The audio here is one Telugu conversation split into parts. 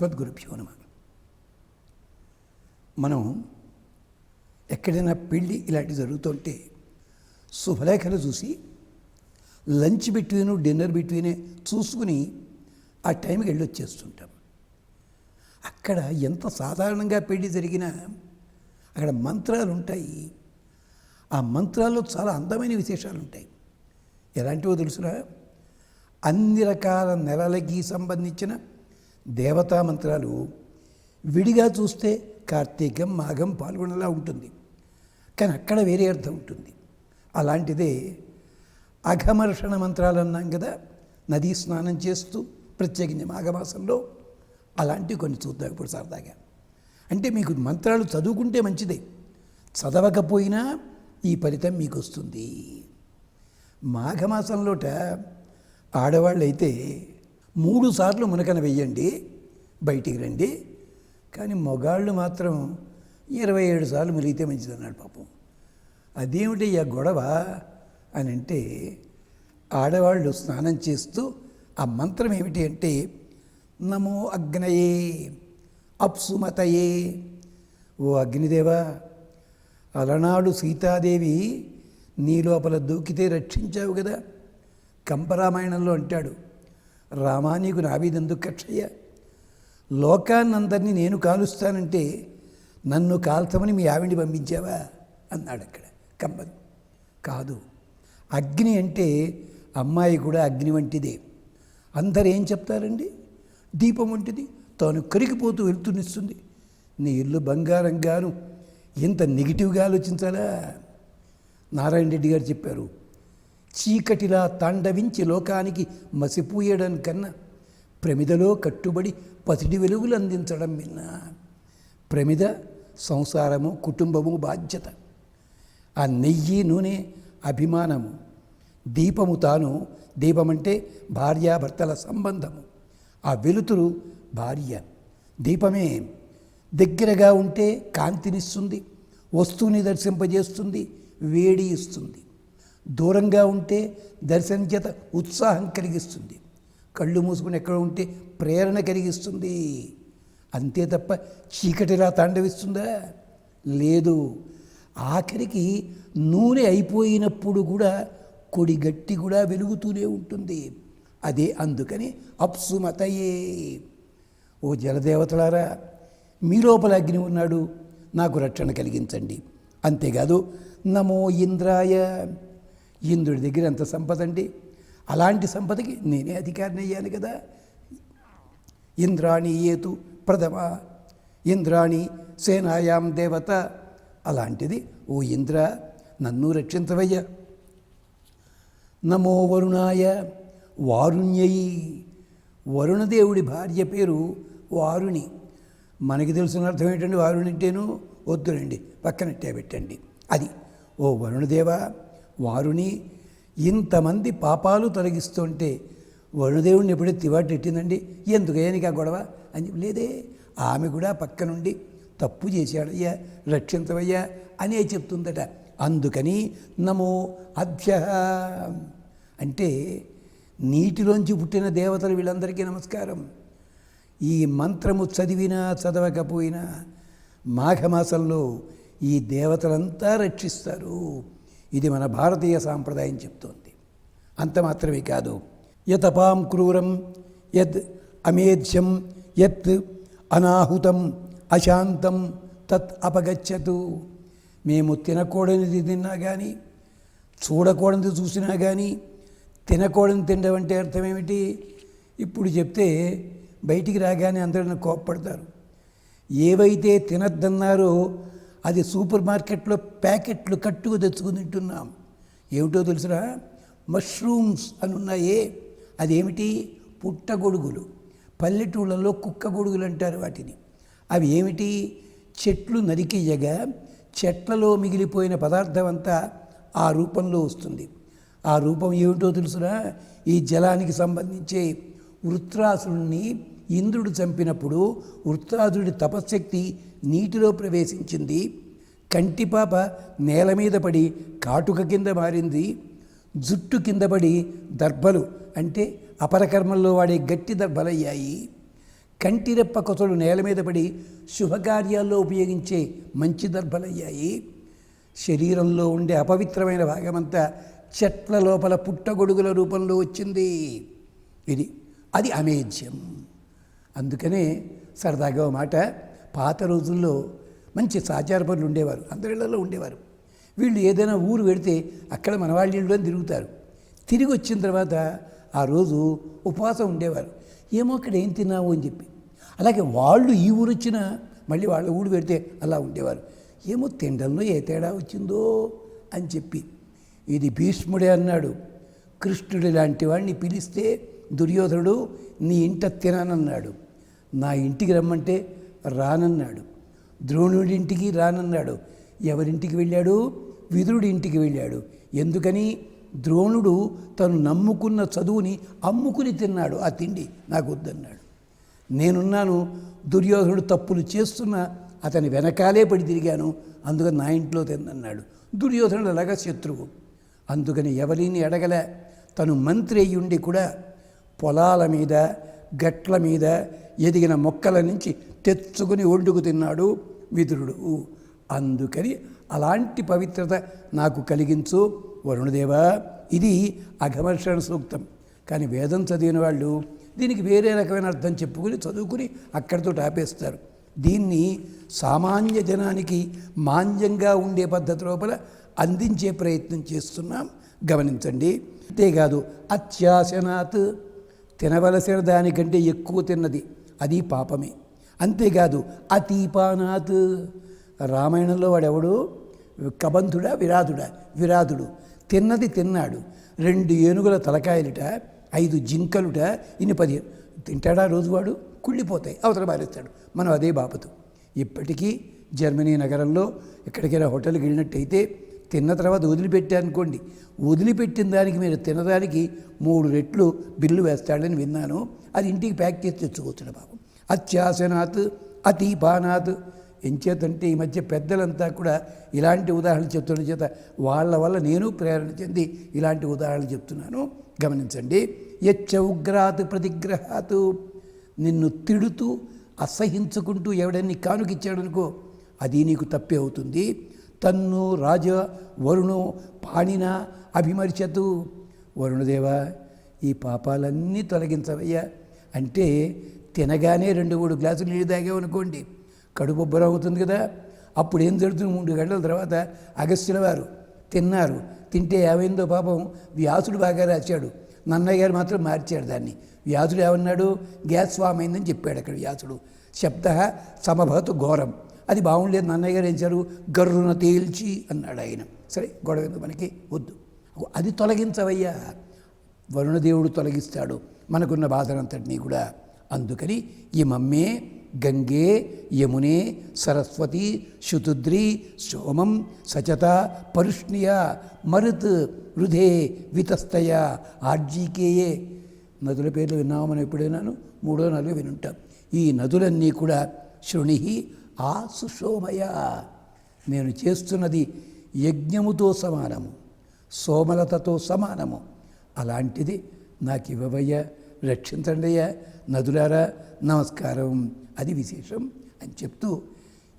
అస్మద్గురుభ్యో నమ. మనం ఎక్కడైనా పెళ్ళి ఇలాంటి జరుగుతుంటే శుభలేఖలు చూసి లంచ్ బిట్వీను డిన్నర్ బిట్వీనే చూసుకుని ఆ టైంకి వెళ్ళి వచ్చేస్తుంటాం. అక్కడ ఎంత సాధారణంగా పెళ్ళి జరిగినా అక్కడ మంత్రాలు ఉంటాయి. ఆ మంత్రాల్లో చాలా అందమైన విశేషాలు ఉంటాయి ఎలాంటివో తెలుసురా? అన్ని రకాల నెలలకి సంబంధించిన దేవతా మంత్రాలు విడిగా చూస్తే కార్తీకం మాఘం పాల్గొనలా ఉంటుంది. కానీ అక్కడ వేరే అర్థం ఉంటుంది. అలాంటిదే అఘమర్షణ మంత్రాలు అన్నాం కదా నదీ స్నానం చేస్తూ ప్రత్యేకించి మాఘమాసంలో అలాంటివి కొన్ని చూద్దాం ఇప్పుడు సరదాగా. అంటే మీకు మంత్రాలు చదువుకుంటే మంచిదే. చదవకపోయినా ఈ ఫలితం మీకు వస్తుంది. మాఘమాసంలోట ఆడవాళ్ళు అయితే మూడు సార్లు మునకన వెయ్యండి బయటికి రండి. కానీ మగాళ్ళు మాత్రం ఇరవై ఏడు సార్లు మునిగితే మంచిదన్నాడు పాపం. అదేమిటి ఆ గొడవ అని అంటే ఆడవాళ్ళు స్నానం చేస్తూ ఆ మంత్రం ఏమిటి అంటే నమో అగ్నయే అప్సుమతయే. ఓ అగ్నిదేవా అలనాడు సీతాదేవి నీ లోపల దూకితే రక్షించావు కదా కంపరామాయణంలో అంటాడు. రామా నీకు నావిదెందుకు కక్షయ్య? లోకాన్నందరినీ నేను కాలుస్తానంటే నన్ను కాల్చమని మీ ఆవిడిని పంపించావా? అన్నాడు అక్కడ కంపన్ కాదు అగ్ని అంటే అమ్మాయి కూడా అగ్ని వంటిదే. అందరు ఏం చెప్తారండి? దీపం వంటిది తాను కరిగిపోతూ వెళ్తునిస్తుంది నీ ఇల్లు బంగారంగాను ఇంత నెగిటివ్గా ఆలోచించాలా? నారాయణ రెడ్డి గారు చెప్పారు చీకటిలా తాండవించి లోకానికి మసిపూయడం కన్నా ప్రమిదలో కట్టుబడి పసిడి వెలుగులు అందించడం విన్నా. ప్రమిద సంసారము కుటుంబము బాధ్యత. ఆ నెయ్యి నూనె అభిమానము. దీపము తాను దీపమంటే భార్యాభర్తల సంబంధము. ఆ వెలుతురు భార్య. దీపమే దగ్గరగా ఉంటే కాంతినిస్తుంది వస్తువుని దర్శింపజేస్తుంది వేడి ఇస్తుంది. దూరంగా ఉంటే దర్శనం చేత ఉత్సాహం కలిగిస్తుంది. కళ్ళు మూసుకుని ఎక్కడ ఉంటే ప్రేరణ కలిగిస్తుంది. అంతే తప్ప చీకటిలా తాండవిస్తుందా? లేదు. ఆఖరికి నూనె అయిపోయినప్పుడు కూడా కొడి గట్టి కూడా వెలుగుతూనే ఉంటుంది. అదే అందుకని అప్సుమతయే. ఓ జలదేవతలారా మీ లోపల అగ్ని ఉన్నాడు. నాకు రక్షణ కలిగించండి. అంతేకాదు నమో ఇంద్రాయ. ఇంద్రుడి దగ్గర ఎంత సంపద అండి? అలాంటి సంపదకి నేనే అధికారిని అయ్యాను కదా. ఇంద్రాణి ఏతు ప్రథమ ఇంద్రాణి సేనాయాం దేవత. అలాంటిది ఓ ఇంద్ర నన్ను రక్షించవయ్యా. నమో వరుణాయ వారుణ్యయి వరుణదేవుడి భార్య పేరు వారుణి. మనకి తెలిసిన అర్థం ఏంటండి వారుణి అంటేను? వద్దురండి పక్కనట్టే పెట్టండి. అది ఓ వరుణదేవ వారుని ఇంతమంది పాపాలు తొలగిస్తుంటే వరుణదేవుడిని ఎప్పుడే తివాటి ఎట్టిందండి? ఎందుకయ్యానికి ఆ గొడవ? అని లేదే ఆమె కూడా పక్క నుండి తప్పు చేశాడయ్యా రక్షించవయ్యా అనే చెప్తుందట. అందుకని నమో అభ్య అంటే నీటిలోంచి పుట్టిన దేవతలు వీళ్ళందరికీ నమస్కారం. ఈ మంత్రము చదివినా చదవకపోయినా మాఘమాసంలో ఈ దేవతలంతా రక్షిస్తారు. ఇది మన భారతీయ సాంప్రదాయం చెప్తోంది. అంత మాత్రమే కాదు యతపాం క్రూరం యద్ అమేధ్యం యత్ అనాహుతం అశాంతం తత్ అపగచ్చతు. మేము తినకూడనిది తిన్నా కానీ చూడకూడనిది చూసినా కానీ తినకూడని తినడం అంటే అర్థం ఏమిటి ఇప్పుడు చెప్తే బయటికి రాగానే అందరూ కోప్పడతారు. ఏవైతే తినద్దన్నారో అది సూపర్ మార్కెట్లో ప్యాకెట్లు కట్టుకు తెచ్చుకుని తింటున్నాం. ఏమిటో తెలుసురా? మష్రూమ్స్ అని ఉన్నాయే. అదేమిటి? పుట్టగొడుగులు పల్లెటూళ్ళలో కుక్క గొడుగులు అంటారు వాటిని. అవి ఏమిటి? చెట్లు నరికియ్యగా చెట్లలో మిగిలిపోయిన పదార్థం అంతా ఆ రూపంలో వస్తుంది. ఆ రూపం ఏమిటో తెలుసురా? ఈ జలానికి సంబంధించే వృత్రాసురుణ్ణి ఇంద్రుడు చంపినప్పుడు వృత్రాసుడి తపశ్శక్తి నీటిలో ప్రవేశించింది. కంటిపాప నేల మీద పడి కాటుక కింద మారింది. జుట్టు కింద పడి దర్భలు అంటే అపరకర్మల్లో వాడే గట్టి దర్భలయ్యాయి. కంటిరెప్ప కొసలు నేల మీద పడి శుభకార్యాల్లో ఉపయోగించే మంచి దర్భలయ్యాయి. శరీరంలో ఉండే అపవిత్రమైన భాగమంతా చెట్ల లోపల పుట్టగొడుగుల రూపంలో వచ్చింది. ఇది అది అమేధ్యం. అందుకనే సరదాగా ఓ మాట పాత రోజుల్లో మంచి సాచారపరులు ఉండేవారు అందరిళ్ళలో ఉండేవారు. వీళ్ళు ఏదైనా ఊరు వెడితే అక్కడ మన వాళ్ళ అని తిరుగుతారు. తిరిగి వచ్చిన తర్వాత ఆ రోజు ఉపవాసం ఉండేవారు. ఏమో అక్కడ ఏం తిన్నావు అని చెప్పి. అలాగే వాళ్ళు ఈ ఊరు వచ్చినా మళ్ళీ వాళ్ళ ఊరు పెడితే అలా ఉండేవారు. ఏమో తిండంలో ఏ తేడా వచ్చిందో అని చెప్పి. ఇది భీష్ముడే అన్నాడు. కృష్ణుడి లాంటి వాడిని పిలిస్తే దుర్యోధనుడు నీ ఇంట తిననన్నాడు. నా ఇంటికి రమ్మంటే రానన్నాడు. ద్రోణుడి ఇంటికి రానన్నాడు. ఎవరింటికి వెళ్ళాడు? విదురుడి ఇంటికి వెళ్ళాడు. ఎందుకని? ద్రోణుడు తను నమ్ముకున్న చదువుని అమ్ముకుని తిన్నాడు. ఆ తిండి నాకు వద్దన్నాడు నేనున్నాను. దుర్యోధనుడు తప్పులు చేస్తున్నా అతని వెనకాలే పడి తిరిగాను. అందుకని నా ఇంట్లో తిన్నన్నాడు. దుర్యోధనుడు అలాగా శత్రువు. అందుకని ఎవరిని అడగలే? తను మంత్రి అయ్యుండి కూడా పొలాల మీద గట్ల మీద ఎదిగిన మొక్కల నుంచి తెచ్చుకుని వండుకు తిన్నాడు విదురుడు. అందుకని అలాంటి పవిత్రత నాకు కలిగించు వరుణదేవా ఇది అఘమర్షణ సూక్తం. కానీ వేదం చదివిన వాళ్ళు దీనికి వేరే రకమైన అర్థం చెప్పుకుని చదువుకుని అక్కడితో ఆపేస్తారు. దీన్ని సామాన్య జనానికి మాన్యంగా ఉండే పద్ధతి లోపల అందించే ప్రయత్నం చేస్తున్నాం. గమనించండి. అంతేకాదు అత్యాసనాత్ తినవలసిన దానికంటే ఎక్కువ తిన్నది. అది పాపమే. అంతేకాదు అతీపానాత్ రామాయణంలో వాడెవడు? కబంధుడా విరాధుడా? విరాధుడు. తిన్నది తిన్నాడు. రెండు ఏనుగుల తలకాయలుట ఐదు జింకలుట ఇన్ని పది తింటాడా రోజువాడు? కుళ్ళిపోతాయి అవతల బారేస్తాడు మనం అదే బాపతు. ఇప్పటికీ జర్మనీ నగరంలో ఎక్కడికైనా హోటల్కి వెళ్ళినట్టయితే తిన్న తర్వాత వదిలిపెట్టారనుకోండి వదిలిపెట్టిన దానికి మీరు తినడానికి మూడు రెట్లు బిల్లు వేస్తాడని విన్నాను. అది ఇంటికి ప్యాక్ చేసి తెచ్చుకోవచ్చు బాబు. అత్యాసనాత్ అతీపానాత్ ఎంచేతంటే ఈ మధ్య పెద్దలంతా కూడా ఇలాంటి ఉదాహరణలు చెప్తున్న చేత వాళ్ళ వల్ల నేను ప్రేరణ చెంది ఇలాంటి ఉదాహరణలు చెప్తున్నాను. గమనించండి. యచ్చ ఉగ్రాత్ ప్రతిగ్రహాత్. నిన్ను తిడుతూ అసహించుకుంటూ ఎవడన్ని కానుకిచ్చాడనుకో అది నీకు తప్పే అవుతుంది. తన్ను రాజ వరుణు పాణిన అభిమర్చతు వరుణదేవ ఈ పాపాలన్నీ తొలగించవయ్యా. అంటే తినగానే రెండు మూడు గ్లాసులు నీళ్ళు తాగామనుకోండి కడుపు ఉబ్బరం అవుతుంది కదా. అప్పుడు ఏం జరుగుతుంది? మూడు గంటల తర్వాత అగస్త్యుల వారు తిన్నారు. తింటే ఏమైందో పాపం వ్యాసుడు బాగా రాశాడు. నన్నయ్య గారు మాత్రం మార్చాడు దాన్ని. వ్యాసుడు ఏమన్నాడు? గ్యాస్ ఫామ్ అయిందని చెప్పాడు అక్కడ వ్యాసుడు. శబ్ద సమభవతు ఘోరం. అది బాగుండలేదు. నన్నయ్య గారు ఏం చేశారు? గర్రున తేల్చి అన్నాడు ఆయన. సరే గొడవ మనకి వద్దు. అది తొలగించవయ్యా. వరుణదేవుడు తొలగిస్తాడు. మనకున్న బాధనంతటినీ కూడా అందుకని ఈ మమ్మే గంగే యమునే సరస్వతి శుతుద్రి సోమం సచత పరుష్ణియ మరుత్ వృధే వితస్తయ ఆర్జీకేయే. నదుల పేర్లు విన్నాము మనం ఎప్పుడైనాను? మూడో నాలుగు వినుంటాం. ఈ నదులన్నీ కూడా శృణి ఆ సుశోమయ నేను చేస్తున్నది యజ్ఞముతో సమానము సోమలతతో సమానము. అలాంటిది నాకు ఇవ్వవయ్యా రక్షించండి నదులారా నమస్కారం. అది విశేషం అని చెప్తూ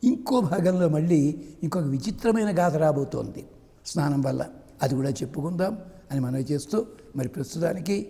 ఇంకో భాగంలో మళ్ళీ ఇంకొక విచిత్రమైన గాథ రాబోతోంది. స్నానం వల్ల. అది కూడా చెప్పుకుందాం అని మనవి చేస్తూ మరి ప్రస్తుతానికి